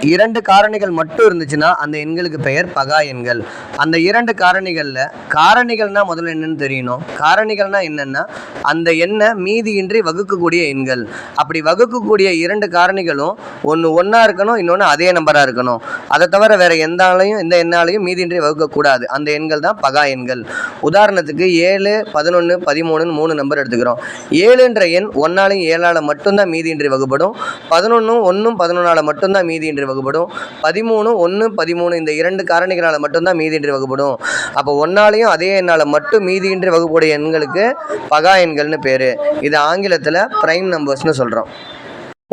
இரண்டு காரணிகள் மட்டும் இருந்துச்சுன்னா அந்த எண்களுக்கு பெயர் பகா எண்கள். அந்த இரண்டு காரணிகளில் காரணிகள்னா முதல்ல என்னன்னு தெரியணும். காரணிகள்னா என்னன்னா அந்த எண்ணை மீதியின்றி வகுக்கக்கூடிய எண்கள். அப்படி வகுக்கக்கூடிய இரண்டு காரணிகளும் ஒன்று ஒன்றா இருக்கணும் இன்னொன்று அதே நம்பராக இருக்கணும். அதை தவிர வேறு எந்த ஆளையும் எந்த எண்ணாலையும் மீதியின்றி வகுக்கக்கூடாது. அந்த எண்கள் தான் பகா எண்கள். உதாரணத்துக்கு ஏழு பதினொன்று பதிமூணுன்னு மூணு நம்பர் எடுத்துக்கிறோம். ஏழுன்ற எண் ஒன்னாலையும் ஏழால் மட்டும்தான் மீதியின்றி வகுப்படும். பதினொன்றும் ஒன்றும் பதினொன்றால் மட்டும்தான் மீதியின்றி வகுப்படும் பதிமூணு ஒன்று பதிமூணு இந்த இரண்டு காரணிகளால் மட்டும்தான் மீதியின்றி வகுப்படும் அப்போ ஒன்னாலையும் அதே எண்ணால் மட்டும் மீதியின்றி வகுப்புடைய எண்களுக்கு பகா எண்கள்னு பேர். இது ஆங்கிலத்தில் ப்ரைம் நம்பர்ஸ்னு சொல்கிறோம்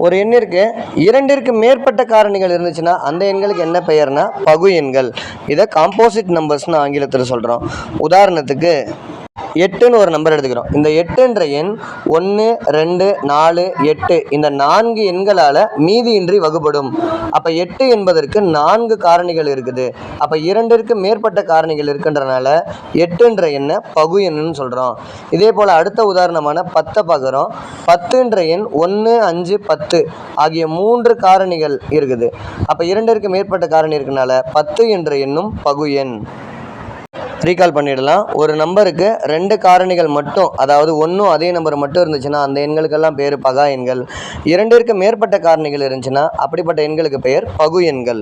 ஒரு எண்ணிற்கு இரண்டிற்கு மேற்பட்ட காரணிகள் இருந்துச்சுன்னா அந்த எண்களுக்கு என்ன பெயர்னா பகு எண்கள். இதை காம்போசிட் நம்பர்ஸ்னு ஆங்கிலத்தில் சொல்கிறோம் உதாரணத்துக்கு எட்டுன்னு ஒரு நம்பர் எடுத்துக்கிறோம். இந்த எட்டுன்ற எண் ஒன்று ரெண்டு நாலு எட்டு. இந்த நான்கு எண்களால் மீதியின்றி வகுப்படும் அப்போ எட்டு என்பதற்கு நான்கு காரணிகள் இருக்குது. அப்போ இரண்டிற்கு மேற்பட்ட காரணிகள் இருக்கின்றனால எட்டுன்ற எண்ணை பகு எண்ணுன்னு சொல்கிறோம் இதே போல் அடுத்த உதாரணமான பத்தை பார்க்குறோம். பத்துன்ற எண் ஒன்று அஞ்சு பத்து ஆகிய மூன்று காரணிகள் இருக்குது. அப்போ இரண்டிற்கு மேற்பட்ட காரணி இருக்கனால பத்து என்ற எண்ணும் பகு எண். ரீகால் பண்ணிடலாம். ஒரு நம்பருக்கு ரெண்டு காரணிகள் மட்டும் அதாவது ஒன்றும் அதே நம்பர் மட்டும் இருந்துச்சுன்னா அந்த எண்களுக்கெல்லாம் பேர் பகா எண்கள். இரண்டிற்கு மேற்பட்ட காரணிகள் இருந்துச்சுன்னா அப்படிப்பட்ட எண்களுக்கு பெயர் பகு எண்கள்.